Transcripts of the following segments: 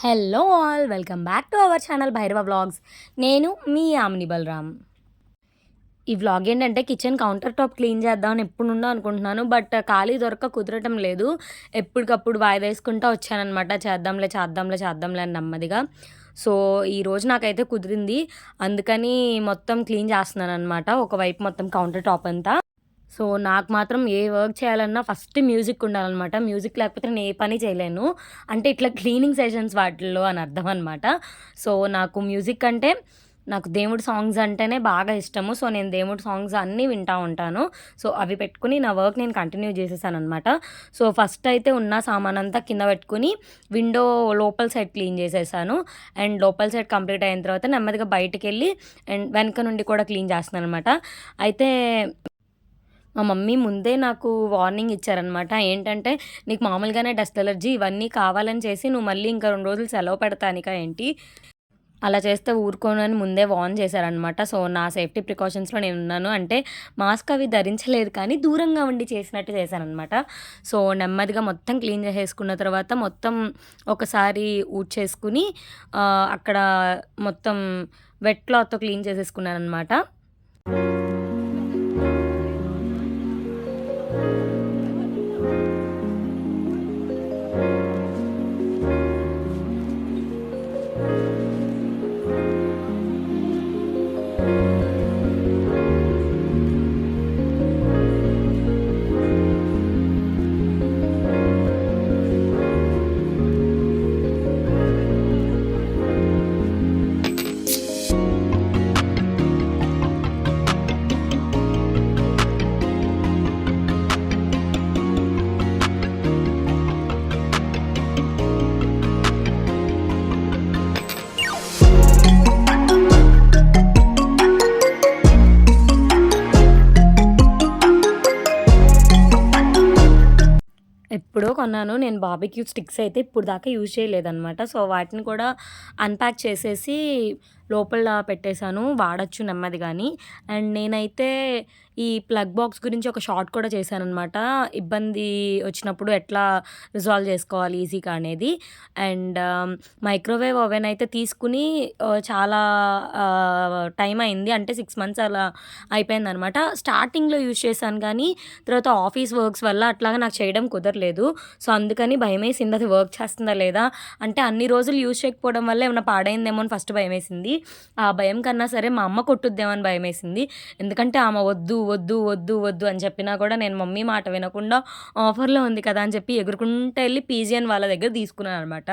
Hello all welcome back to our channel Bhairava vlogs నేను మీ omni Balram. ఈ vlog ఏంటంటే కిచెన్ కౌంటర్ టాప్ క్లీన్ చేద్దామని ఎప్పుడుండో అనుకుంటున్నాను బట్ ఖాళీ దొరక కుదరటం లేదు. ఎప్పటికప్పుడు వాయిదా వేసుకుంటూ వచ్చానమాట చేద్దాంలే చేద్దాంలే చేద్దాంలే అని నెమ్మదిగా. సో ఈ రోజు నాకైతే కుదిరింది. అందుకని మొత్తం క్లీన్ చేస్తున్నాను అనమాట ఒకవైపు మొత్తం కౌంటర్ టాప్ అంతా. సో నాకు మాత్రం ఏ వర్క్ చేయాలన్నా ఫస్ట్ మ్యూజిక్ ఉండాలన్నమాట. మ్యూజిక్ లేకపోతే నేను ఏ పని చేయలేను. అంటే ఇట్లా క్లీనింగ్ సెషన్స్ వాటిల్లో అని అర్థం అనమాట సో నాకు మ్యూజిక్ అంటే నాకు దేవుడి సాంగ్స్ అంటేనే బాగా ఇష్టము. సో నేను దేవుడి సాంగ్స్ అన్నీ వింటూ ఉంటాను. సో అవి పెట్టుకుని నా వర్క్ నేను కంటిన్యూ చేసేసాను అనమాట సో ఫస్ట్ అయితే ఉన్న సామాన్ అంతా కింద పెట్టుకుని విండో లోపల సైడ్ క్లీన్ చేసేసాను. అండ్ లోపల సైడ్ కంప్లీట్ అయిన తర్వాత నెమ్మదిగా బయటకు వెళ్ళి అండ్ వెనక నుండి కూడా క్లీన్ చేస్తున్నాను అనమాట అయితే మా మమ్మీ ముందే నాకు వార్నింగ్ ఇచ్చారనమాట ఏంటంటే నీకు మామూలుగానే డస్ట్ ఎలర్జీ ఇవన్నీ కావాలని చేసి నువ్వు మళ్ళీ ఇంకా రెండు రోజులు సెలవు పెడతానిక ఏంటి? అలా చేస్తే ఊరుకోనని ముందే వార్న్ చేశారనమాట సో నా సేఫ్టీ ప్రికాషన్స్లో నేను ఉన్నాను అంటే మాస్క్ అవి ధరించలేదు కానీ దూరంగా ఉండి చేసినట్టు చేశానమాట సో నెమ్మదిగా మొత్తం క్లీన్ చేసేసుకున్న తర్వాత మొత్తం ఒకసారి ఊడ్చేసుకుని అక్కడ మొత్తం వెట్ క్లాత్తో క్లీన్ చేసేసుకున్నాను అనమాట ఎప్పుడో కొన్నాను. నేను బాబీక్యూ స్టిక్స్ అయితే ఇప్పుడు దాకా యూజ్ చేయలేదన్నమాట. సో వాటిని కూడా అన్ప్యాక్ చేసేసి లోపల పెట్టేశాను వాడచ్చు నెమ్మది కానీ అండ్ నేనైతే ఈ ప్లగ్ బాక్స్ గురించి ఒక షార్ట్ కూడా చేశానమాట ఇబ్బంది వచ్చినప్పుడు ఎట్లా రిజాల్వ్ చేసుకోవాలి ఈజీగా అనేది. అండ్ మైక్రోవేవ్ ఓవెన్ అయితే తీసుకుని చాలా టైం అయింది. అంటే సిక్స్ మంత్స్ అలా అయిపోయింది అనమాట స్టార్టింగ్లో యూజ్ చేశాను కానీ తర్వాత ఆఫీస్ వర్క్స్ వల్ల అట్లాగా నాకు చేయడం కుదరలేదు. సో అందుకని భయం వేసింది అది వర్క్ చేస్తుందా లేదా? అంటే అన్ని రోజులు యూజ్ చేయకపోవడం వల్ల ఏమైనా పాడైందేమో అని ఫస్ట్ భయం వేసింది ఆ భయం కన్నా సరే మా అమ్మ కొట్టుద్దామని భయం వేసింది ఎందుకంటే ఆమె వద్దు వద్దు వద్దు వద్దు అని చెప్పినా కూడా నేను మమ్మీ మాట వినకుండా ఆఫర్లో ఉంది కదా అని చెప్పి ఎగురుకుంటూ వెళ్ళి పీజియన్ వాళ్ళ దగ్గర తీసుకున్నాను అనమాట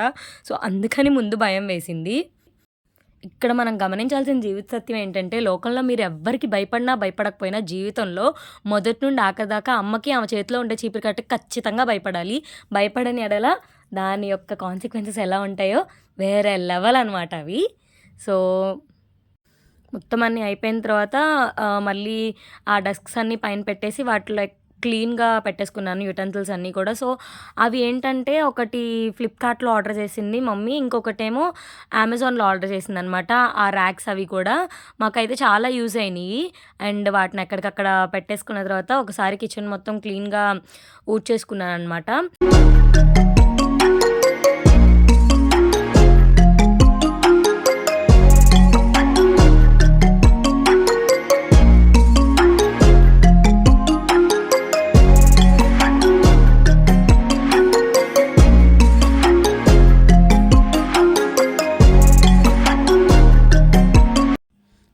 సో అందుకని ముందు భయం వేసింది. ఇక్కడ మనం గమనించాల్సిన జీవిత సత్యం ఏంటంటే లోకంలో మీరు ఎవ్వరికి భయపడినా భయపడకపోయినా జీవితంలో మొదటి నుండి ఆఖరిదాకా అమ్మకి ఆమె చేతిలో ఉండే చీపురు కట్ట ఖచ్చితంగా భయపడాలి. భయపడని ఎడల దాని యొక్క కాన్సిక్వెన్సెస్ ఎలా ఉంటాయో వేరే లెవెల్ అనమాట అవి. సో మొత్తం అన్నీ అయిపోయిన తర్వాత మళ్ళీ ఆ డస్క్స్ అన్నీ పైన పెట్టేసి వాటిలో క్లీన్గా పెట్టేసుకున్నాను యూటెన్సిల్స్ అన్నీ కూడా. సో అవి ఏంటంటే ఒకటి ఫ్లిప్కార్ట్లో ఆర్డర్ చేసింది మమ్మీ ఇంకొకటేమో అమెజాన్లో ఆర్డర్ చేసింది అనమాట ఆ ర్యాక్స్ అవి కూడా. మాకైతే చాలా యూజ్ అయినాయి. అండ్ వాటిని ఎక్కడికక్కడ పెట్టేసుకున్న తర్వాత ఒకసారి కిచెన్ మొత్తం క్లీన్గా ఊడ్చేసుకున్నాను అనమాట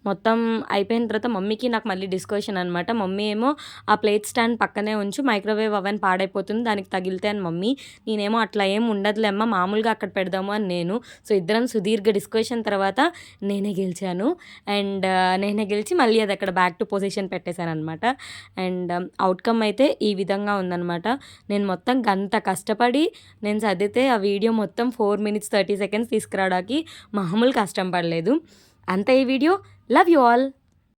మొత్తం అయిపోయిన తర్వాత మమ్మీకి నాకు మళ్ళీ డిస్కషన్ అనమాట మమ్మీ ఏమో ఆ ప్లేట్ స్టాండ్ పక్కనే ఉంచు మైక్రోవేవ్ అవన్ పాడైపోతుంది దానికి తగిలితే అని మమ్మీ. నేనేమో అట్లా ఏం ఉండదులేమ్మ మామూలుగా అక్కడ పెడదాము అని నేను. సో ఇద్దరం సుదీర్ఘ డిస్కషన్ తర్వాత నేనే గెలిచాను. అండ్ నేనే గెలిచి మళ్ళీ అది అక్కడ బ్యాక్ టు పొజిషన్ పెట్టేశాను అనమాట అండ్ అవుట్కమ్ అయితే ఈ విధంగా ఉందనమాట నేను మొత్తం గంత కష్టపడి నేను చదివితే ఆ వీడియో మొత్తం ఫోర్ మినిట్స్ థర్టీ సెకండ్స్ తీసుకురావడానికి మామూలు కష్టం పడలేదు. అంత ఈ వీడియో. Love you all.